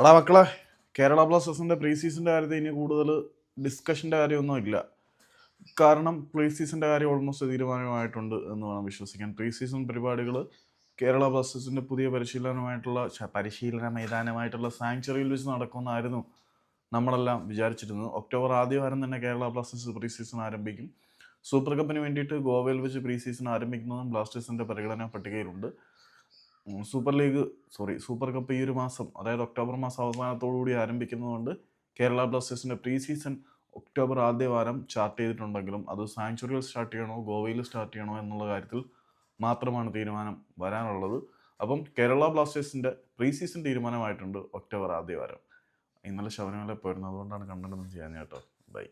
എടാ മക്കളെ കേരള ബ്ലാസ്റ്റേഴ്സിന്റെ പ്രീ സീസണിന്റെ കാര്യത്തിൽ ഇനി കൂടുതൽ ഡിസ്കഷന്റെ കാര്യമൊന്നും ഇല്ല കാരണം പ്രീ സീസണിന്റെ കാര്യം ഓൾമോസ്റ്റ് തീരുമാനമായിട്ടുണ്ട് എന്ന് വേണം വിശ്വസിക്കാൻ. പ്രീ സീസൺ പരിപാടികൾ കേരള ബ്ലാസ്റ്റേഴ്സിന്റെ പുതിയ പരിശീലനമായിട്ടുള്ള പരിശീലന മൈതാനമായിട്ടുള്ള സാങ്ച്വറിയിൽ വെച്ച് നടക്കുമെന്നായിരുന്നു നമ്മളെല്ലാം വിചാരിച്ചിരുന്നത്. ഒക്ടോബർ ആദ്യ വാരം തന്നെ കേരള ബ്ലാസ്റ്റേഴ്സ് പ്രീ സീസൺ ആരംഭിക്കും. സൂപ്പർ കപ്പിന് വേണ്ടിയിട്ട് ഗോവയിൽ വെച്ച് പ്രീ സീസൺ ആരംഭിക്കുന്നതും ബ്ലാസ്റ്റേഴ്സിന്റെ പരിഗണന പട്ടികയിലുണ്ട്. Super league sorry super cup ഈ ഒരു മാസം അതായത് ഒക്ടോബർ മാസം അവസാനത്തോടുകൂടി ആരംഭിക്കുന്നതുകൊണ്ട് കേരള ബ്ലാസ്റ്റേഴ്സിന്റെ പ്രീ സീസൺ ഒക്ടോബർ ആദ്യ വാരം ചാർട്ട് ചെയ്തിട്ടുണ്ടെങ്കിലും അത് സാങ്ച്വറിയിൽ സ്റ്റാർട്ട് ചെയ്യണോ ഗോവയിൽ സ്റ്റാർട്ട് ചെയ്യണോ എന്നുള്ള കാര്യത്തിൽ മാത്രമാണ് തീരുമാനം വരാനുള്ളത്. അപ്പം കേരള ബ്ലാസ്റ്റേഴ്സിന്റെ പ്രീ സീസൺ തീരുമാനമായിട്ടുണ്ട് ഒക്ടോബർ ആദ്യ വാരം. ഇന്നലെ ശബരിമല പോയിരുന്നു അതുകൊണ്ടാണ് കണ്ടെന്ന് ചെയ്യാൻ കേട്ടോ. ബൈ